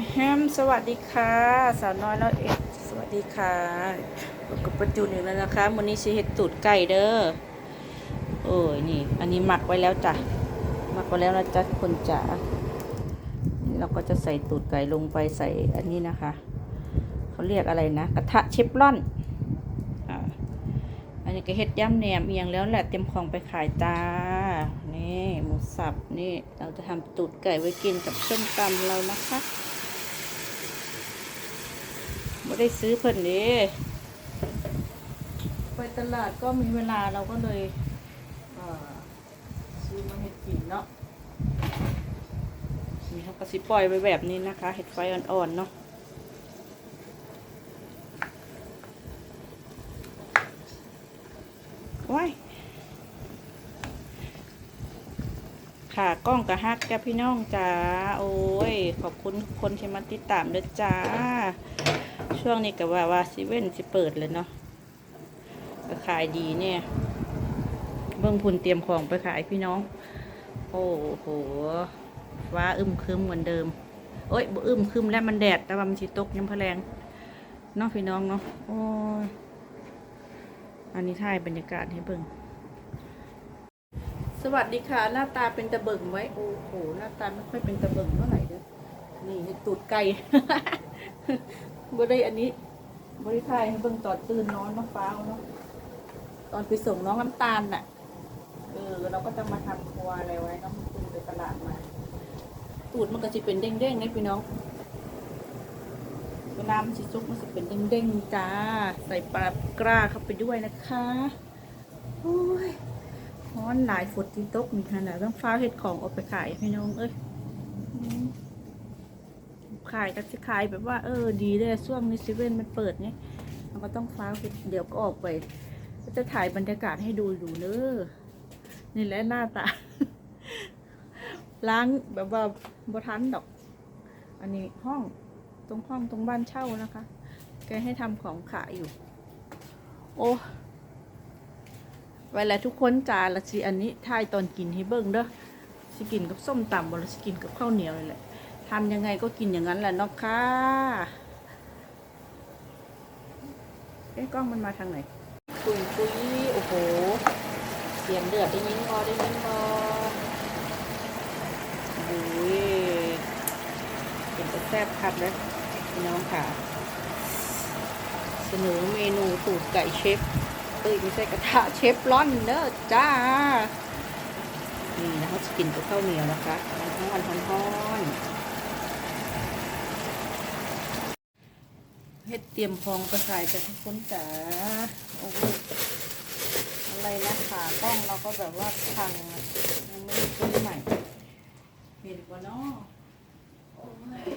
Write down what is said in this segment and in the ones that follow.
แฮมสวัสดีค่ะ สาวน้อยแล้วเอ็ดสวัสดีค่ะพบกับประจุนอีกแล้วนะคะวันนี้ชีเห็ดตูดไก่เด้อโอ้ยนี่ อันนี้หมักไว้แล้วจ้ะหมักไว้แล้วนะจ๊ะคนจ๋าเราก็จะใส่ตูดไก่ลงไปใส่อันนี้นะคะ เขาเรียกอะไรนะ กระทะเชฟรอนอันนี้ก็เห็ดย่ำแหนมเอียงแล้วแหละเต็มของไปขายจ้านี่หมูสับนี่เราจะทำตูดไก่ไว้กินกับส้มตำเรานะคะ ไม่ได้ซื้อเพิ่นเด้ไปตลาดก็มีเวลาเราก็เลยเอ่อซื้อมาเห็ดกินเนาะนี่เขาก็สิปล่อยไปแบบนี้นะคะ เห็ดไฟอ่อนๆเนาะว้ายค่ะกล้องกระฮักแกพี่น้องจ้า โอ้ย ขอบคุณทุกคนที่มาติดตามด้วยจ้า ช่วงนี้ก็ว่าว่าสิเว่นสิเปิดเลยเนาะก็ขายดีเนี่ย เบื้องพุนเตรียมของไปขายพี่น้อง โอ้โหฟ้าอึมครึมเหมือนเดิม โอ้ยบ่อึมครึมแล้วมันแดดแต่ว่ามันสิตกยังพแรงเนาะพี่น้องเนาะโอ้ยอันนี้ถ่ายบรรยากาศให้เบิ่งสวัสดีค่ะ หน้าตาเป็นตะเบิ่งไว้โอ้โหหน้าตาไม่ค่อยเป็นตะเบิ่งเท่าไหร่เด้อนี่ตูดไก่ บ่ได้อันนี้บริทายให้เบิ่งตอนตื่นนอนเนาฟ้าวเนาะตอนไปส่งน้องน้ำตาลน่ะเออเราก็จะมาทำครัวอะไรไว้นาะมันตื่นไปตลาดมา ตูดมันก็จะเป็นเด้งๆนะพี่น้องเวลามันสิซุกมันจะเป็นเด้งๆจ้า ใส่ปลากร้าเข้าไปด้วยนะคะโอ้ยร้อนหลายฝนที่ตกนี่ขนาดต้องฟ้าเห็ดของออกไปขายพี่น้องเอ้ย ขายก็จะขายแบบว่าเออดีเลยช่วงนี้เซเว่นมันเปิดเนี่ยเราก็ต้องฟ้าปิดเดี๋ยวก็ออกไปก็จะถ่ายบรรยากาศให้ดูอยู่เนอะนี่แหละหน้าตา ล้างแบบว่าบทันดอก อันนี้ห้องตรงห้องตรงบ้านเช่านะคะ แกให้ทำของขายอยู่ โอ้เวลาทุกคนจานละสิอันนี้ถ่ายตอนกินให้เบิ่งเด้อสิกินกับส้มตำบ่ละสิกินกับข้าวเหนียวเลยแหละ ทำยังไงก็กินอย่างนั้นแหละเนาะค่ะ เอ๊ะกล้องมันมาทางไหนปุยปุยโอ้โห เสียงเดือดได้ยินพอได้ยินพอโอ้ยเป็นแต่แซ่บคัดเลยพี่น้องค่ะ เสนอเมนูตูดไก่เชฟเอ้ยไม่ใช่กระทะเชฟร้อนเด้อจ้า นี่นะเขาจะกินกับข้าวเหนียวนะคะมันทั้งวันท้อน เฮ็ดเตรียมพองไปขายกันทุกคนจ๋าโอ้โหอะไรนะขากล้องเราก็แบบว่าพังยังไม่ได้ซื้อใหม่เห็นกว่านาะโอ้ย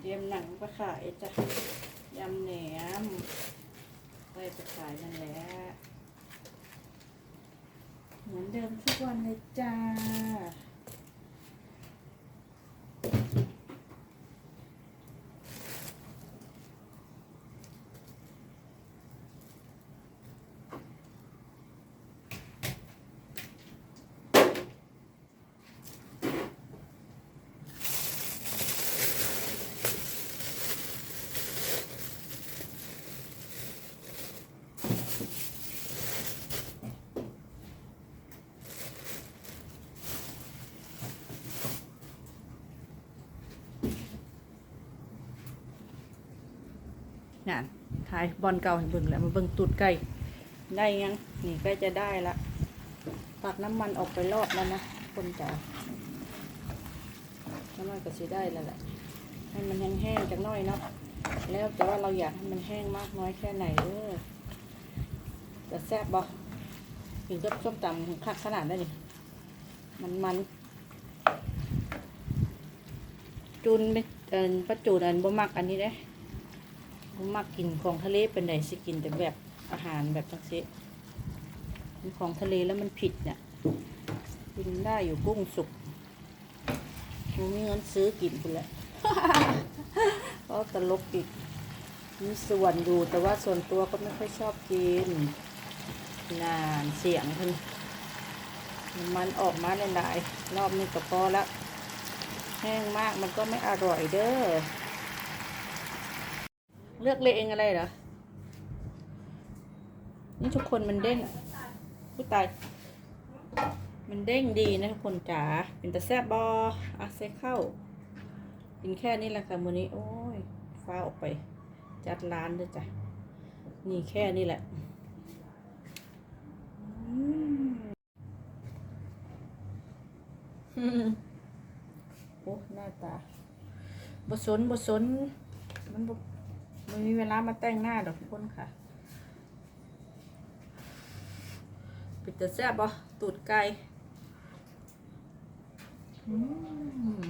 เตรียมหนังไปขายจ้ะยำแหนมไปไปขายนั่นแหละเหมือนเดิมทุกวันเลยจ้า น่ะถ่ายบอลเก่าให้เบิ่งแล้วมาเบิ่งตูดไก่ได้ยังนี่ใกล้จะได้ละตักน้ำมันออกไปรอบแล้วนะคนจ๋าน้ำมันก็สิได้แล้วแหละให้มันแห้งๆจักหน่อยเนาะแล้วแต่ว่าเราอยากให้มันแห้งมากน้อยแค่ไหนเออจะแซ่บบ่ถึงกับส้มตำคักขนาดนั้นี่มันมันจูนไม่เอินประจูนอันบ่มักอันนี้เด้ ผมมักกินของทะเลเป็นไหนสิกินแต่แบบอาหารแบบจังซี่มันของทะเลแล้วมันผิดเนี่ยกินได้อยู่กุ้งสุกผมมีเงินซื้อกินคุณแหละก็ตลกอีกมีส่วนอยู่แต่ว่าส่วนตัวก็ไม่ค่อยชอบกินนานเสียงเพิ่นมันออกมาหลายๆรอบนี้ก็พอแล้วแห้งมากมันก็ไม่อร่อยเด้อ ลือกเลเองอะไรเหรอ นี่ทุกคนมันเด้งผู้ตาย มันเด้งดีนะทุกคนจ๋า เป็นตะแซบบออาเซเข้า กินแค่นี้แหละค่ะมื้อนี้ โอ้ย ฟ้าออกไป จัดร้านด้วยจ้ะ นี่แค่นี้แหละอืมโอ้หน้าตาบสนบสนมันบ ไมันมีเวลามาแต่งหน้าดอกทุกคนค่ะ ปิดแต่แซ่บบ่ตูดไก่อืม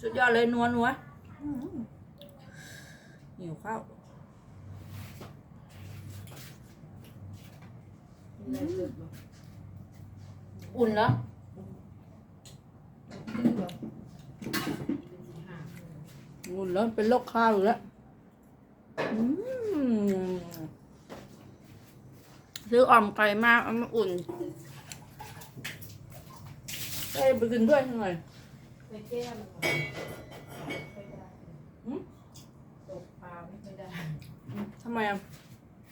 สุดยอดเลยนัวนัว หิวข้าวอุ่นเหรออุ่นแล้วเป็นโรคข้าวอยู่แล้วอืมซื้ออ่อมไก่มาเอามาอุ่นเอ้ยไปกินด้วยหน่อยไปแก้มันก่อนไม่ได้ หืม ตกปลาไม่ค่อยได้ ทำ ไมอะ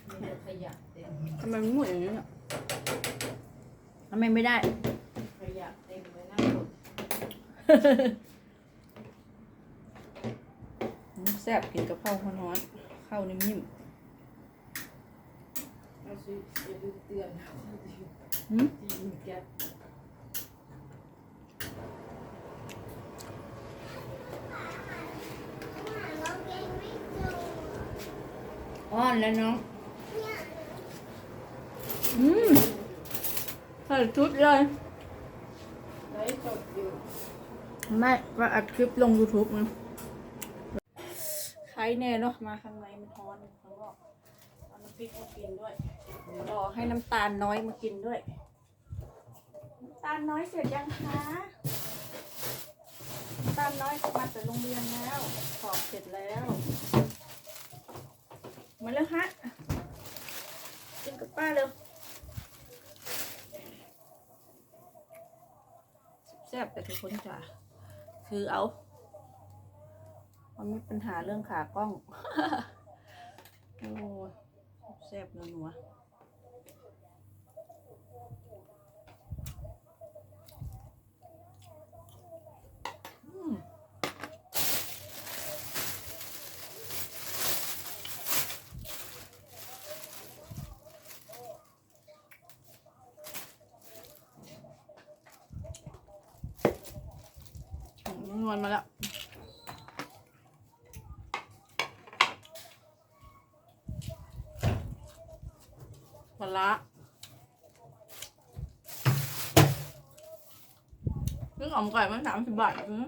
มีแต่ขยะเต็มทำไมมันหมุนอย่างนี้อะทำไมไม่ได้ ขยะเต็มเลยหน้าหมดอืมแซ่บกินกับข้าวร้อนๆข้าวนิ่มเอาสิอย่าลืมเตือนๆหืมที่มีแก๊ อ้อนแล้วน้อง อืมใส่ชุดเลยไลฟ์สดอยู่ไม่ว่าอัดคลิปลง YouTube นะใครแน่เนาะมาข้างในมันร้อนข้างนอกเอาน้ำพริกมากินด้วยเดี๋ยวรอให้น้ำตาลน้อยมากินด้วย น้ำตาลน้อยเสร็จยังคะน้ำตาลน้อยมาจากโรงเรียนแล้วสอบเสร็จแล้ว มาแล้วฮะกินกับป้าเร็วแซ่บแต่ทุกคนจ้ะคือเอา มันมีปัญหาเรื่องขากล้อง โอ้ยแซ่บนัวนัวอืมอื มนวลมาแล้วปลาร้าซื้อของไก่มาสามสิบบาทซื้อ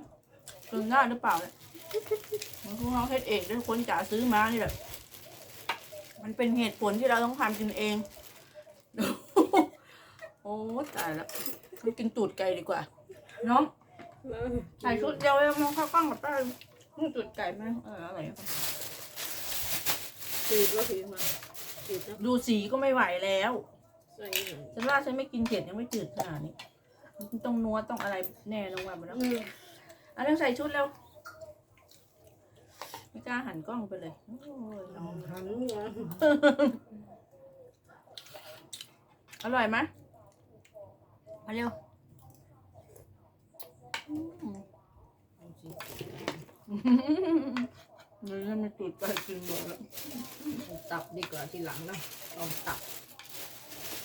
กินได้หรือเปล่าเนี่ยมันพวกเราเฮ็ดเองด้วยคนจ๋าซื้อมานี่แบบมันเป็นเหตุผลที่เราต้องทำกินเอง โอ้ตายแล้วต้องกินตูดไก่ดีกว่า น้อง ใส่ชุดเดียวเลยมองเข้ากล้องกับป้านี่ตูดไก่ไหมเอออะไรครับจืดว่าถือมาจืดนะดูสีก็ไม่ไหวแล้ว ใส่หน่อยฉันว่าฉันไม่กินเผ็ดยังไม่จืดขนาดนี้มันต้องนัวต้องอะไรแน่ลงมาหมดแล้วอืมเอาเรื่องใส่ชุดแล้วไม่กล้าหันกล้องไปเลยโอ้ยลองหันมาอร่อยไหมมาเร็วอืม เอาสิเนื้อไม่ตูดไปกินหมดแล้วเอาตับดีกว่าทีหลังนะลองตับ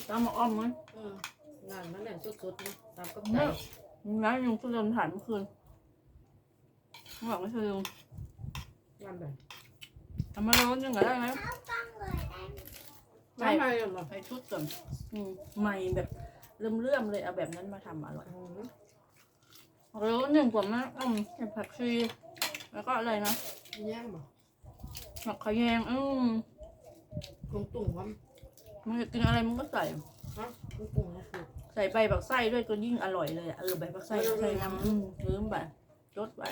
ต้องมาอ้อมมั้ยเอองานมันแหละสดๆนะตับกับเนี่ไก่ยน้ายุงก็เดินผ่านเมื่อคืนบอกไม่ใช่ลุงงานแบบทำมาแล้วยังไงได้ไหมไม่ไม่หรอกใส่ชุดก่อนอืมใหม่แบบเลื่อมๆเลยเอาแบบนั้นมาทำอร่อย อืมแล้วหนึ่งกว่ามาอืมเห็ดผักชีแล้วก็อะไรนะแย่งบ่ผักขะแยงอืมกุ้งตุ่งว่ามันจะกินอะไรมันก็ใส่ ฮะกุ้งตุ่งนะคือใส่ใบบักไส้ด้วยก็ยิ่งอร่อยเลยอะเออใบบักไส้ใส่น้ำอืมลืมไปจดไว้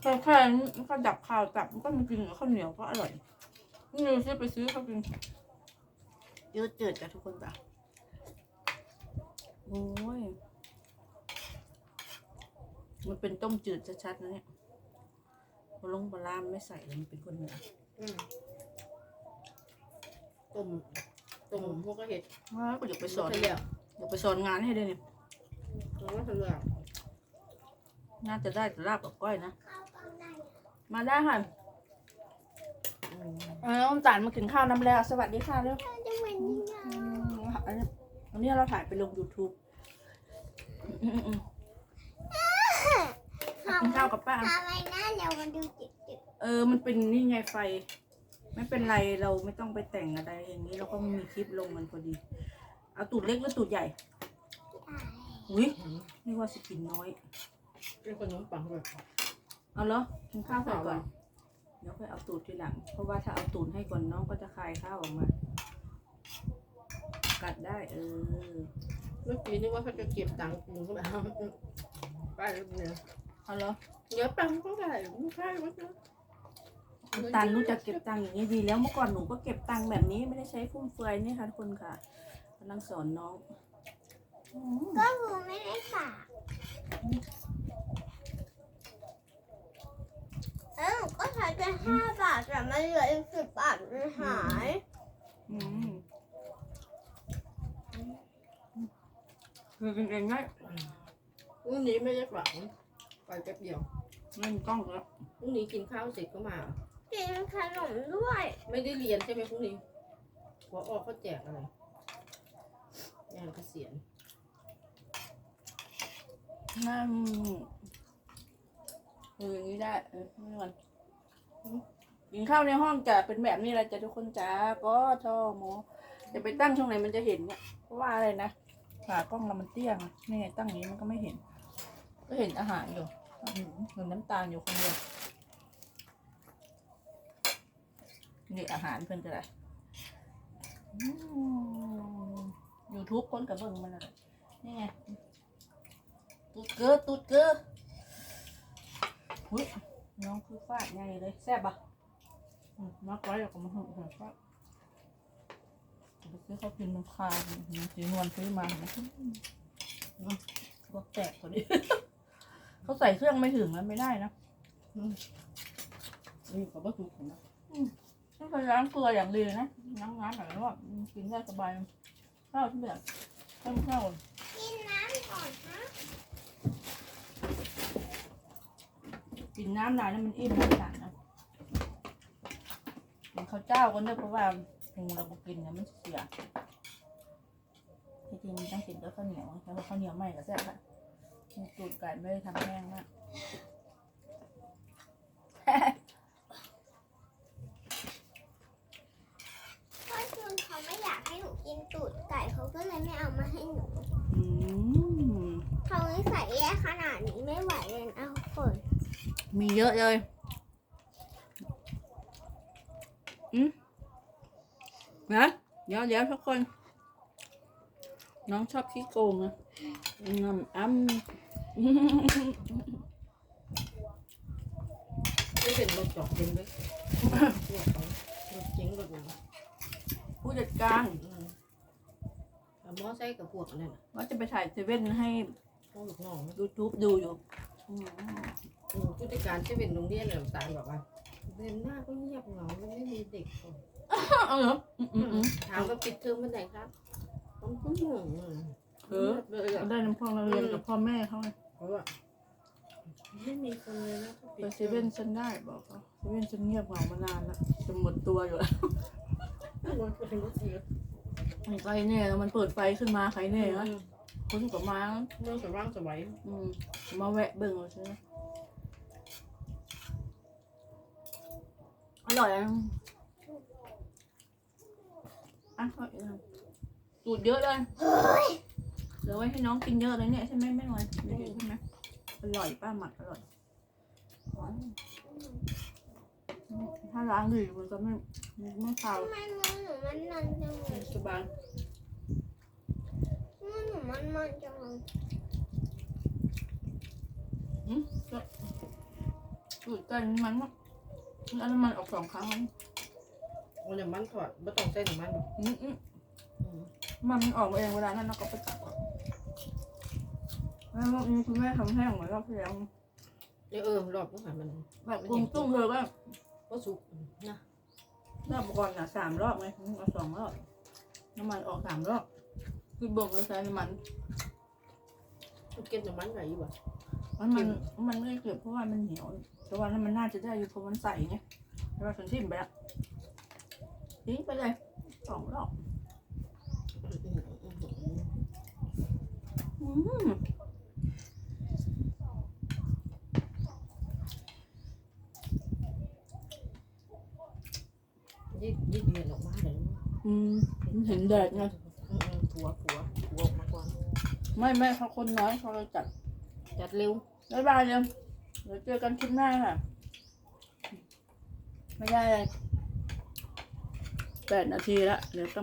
แค่แค่นี้มันก็ดับข้าวจับมันก็มันกินกับข้าวเหนียวก็อร่อยนี่เราซื้อไปซื้อเขากินเยอะเจิดกับทุกคนจ้ะโอ้ย มันเป็นต้มจืดชัดๆนะเนี่ยพอลงปลาร้าไม่ใส่เลยมันเป็นคนเหนืออืมต้มต้มพวกก็เห็ดว้าวก็อยากไปสอนเลี้ยวอยากไปสอนงานให้ด้วยเนี่ยแล้วก็เลี้ยวน่าจะได้แต่ลาบกับก้อยนะ มาได้ค่ะอืมเออน้ำตาลมากินข้าวน้ำแล้ว สวัสดีค่ะเร็วจะเหมือนยังไงอันนี้อันนี้เราถ่ายไปลง YouTube อืมอืม กินข้าวกับป้า ทำไมหน้าเรามันดูจิตจิตเออ มันเป็นนี่ไงไฟ ไม่เป็นไรเราไม่ต้องไปแต่งอะไรอย่างนี้เราก็มีคลิปลงมันพอดี เอาตูดเล็กหรือตูดใหญ่อุ้ยนี่ว่าสกินน้อย เป็นขนมปังแบบเอาเหรอกินข้าวใส่ก่อน เดี๋ยวค่อยเอาตูดทีหลัง เพราะว่าถ้าเอาตูดให้ก่อนน้องก็จะคายข้าวออกมา กัดได้เออ เมื่อกี้นึกว่าเขาจะเก็บตังค์กูก็แบบไปเลย เนี่ยเอาเหรอเดี๋ยวตังค์ก็ได้ไม่ใช่ว่าจะตันรู้จักเก็บตังค์อย่างนี้ดีแล้วเมื่อก่อนหนูก็เก็บตังค์แบบนี้ไม่ได้ใช้ฟุ่มเฟือยนี่ค่ะทุกคนค่ะกำลังสอนน้องอืมก็คือไม่ได้ฝากเอ้าก็ใช้ไปห้าบาทแต่มันเหลืออีกสิบบาทมันหาย อืมคือกินเองได้พรุ่งนี้ไม่ได้ฝัง ไปแป๊บเดียวเล่นกล้องแล้วพรุ่งนี้กินข้าวเสร็จก็มา กินขนมด้วย ไม่ได้เรียนใช่ไหมพรุ่งนี้หัวออกเขาแจกอะไรงานเกษียณนั่นเอออย่างนี้ได้เออไม่นอนกินข้าวในห้องจะเป็นแบบนี้แหละจะทุกคนจ้าก็ชอบโมจะไปตั้งช่วงไหนมันจะเห็นเนี่ยเพราะว่าอะไรนะขากล้องเรามันเตี้ยไงนี่ไงตั้งอย่างนี้มันก็ไม่เห็น ก็เห็นอาหารอยู่อื้อ หือเห็นน้ำตาลอยู่คนเดียวนี่อาหารเพื่อนก็ได้ยูทูบคนกับเบิ้งมันอะไรนี่ไงตูดเกลือตูดเกลือหุ้ยน้องคือฟาดไงเลยแซ่บปะอืมมักไว้แล้วก็มาหุ่นหุ่นฟาดไปซื้อเขากินมันคาสีนวลซื้อมานไหมอืมพวแตกพอดี เขาใส่เครื่องไม่ถึงแล้วไม่ได้นะนี่เขาบอกถูกนะไม่เคยล้างเกลืออย่างดีนะล้างน้ำแบบนี้ว่ากินได้สบายข้าวที่แบบข้าวข้าวกินน้ำก่อนนะกินน้ำนานแล้วมันอิ่มไม่นานนะกินข้าวเจ้าก็เนื่องเพราะว่าพุงเราบ่กินเนี่ยมันเสียที่จริงมันต้องกินกับข้าวเหนียวแล้วข้าวเหนียวใหม่ก็แซ่บค่ะมี สูตรไก่ไม่ได้ทำแห้งมากพ่อจูนเขาไม่อยากให้หนูกินตูดไก่เขาก็เลยไม่เอามาให้หนูอืมเขานิสัยแย่ขนาดนี้ไม่ไหวเลยนะทุกคนมีเยอะเลยอืมนะเดี๋ยวเดี๋ยวทุกคน น้องชอบขี้โกงนะงำอ้ำ ไม่เป็นรถจอกเองเลยรถเขารถเจ๊งรถอย่างผู้จัดการอืมเอาหม้อใส่กับพวกอะไรน่ะว่าจะไปถ่ายเซเว่นให้ พวกลูกน้องนะ YouTube ดูอยู่อืมอืมผู้จัดการที่เป็นโรงเรียนเนี่ยตาลบอกว่าเรียนหน้าก็เงียบเหงาแล้วไม่มีเด็กคนเอออืมอืมอืม ถามว่าปิดเทอมเมื่อไหร่ครับต้องพึ่งหนึ่งเออ เลยอะ ได้น้ำพ่อเราเรียนกับพ่อแม่เขาไง เพราะว่าไม่มีคนเลยนะเขาปิไปดเซเว่นฉันได้บอกเขาเซเว่นฉันเงียบเหงามานานแล้วจะหมดตัวอยู่แล้ววันก็ถึงก็เสียใครแน่แล้วมันเปิดไฟขึ้นมาใครแน่นะอืมคนกับมาเรื่องสว่างสวัยอืมมาแวะเบิ่งเอาใช่ไหมอร่อยอะอะเอาอีกอันสูตรเยอะเลยเห ลือไว้ให้น้องกินเยอะเลยเนี่ยใช่ไหมแม่น้อยไม่เห็นใช่ไหมอร่อยป้าหมักอร่อย ถ้าล้างดีมันจะไม่ไม่คาวทำไมมือหนูมันนันจังเลยสบายมมันหนูมันมันจังเลยอืมก็ตูดไก่มันมันอันนั้นมันออกสองครั้งแล้วเอาน้ำมันถอดไม่ต้องใส่น้ำมันหรอกอืมอืมอืมมันมันออกมาเองเวลานั้นเราก็ไปตัดออก แล้วรอบนี้คุณแม่ทำแห้งเหมือนรอบที่แล้วเดี๋ยวเออรอบต้องหามันแบบกรุงตุ้งเธอก็ก็สุกนะรอบก่อนอะสามรอบไงเอาสองรอบน้ำมันออกสามรอบคือบ่งเลยใช้น้ำมันมันเก็บน้ำมันไว้อยู่บ่มันมันมันไม่ได้เก็บเพราะว่ามันเหนียวแต่ว่านั้นมันน่าจะได้อยู่เพราะมันใสไงแต่ว่าฉันทิ่มไปแล้วทิ้งไปเลยสองรอบ อืมอืมอืมอืม อืม ยืดยืดเดือนออกมาเลย อืมเห็น แดดไงอืมอืมผัวผัวผัวออกมาก่อน ไม่ไม่เขาคนน้อยเขาเลยจัดจัดเร็ว บ๊ายบายเลยเดี๋ยวเจอกันคลิปหน้าค่ะ ไม่ได้เลยแปดนาทีละเดี๋ยวต้อง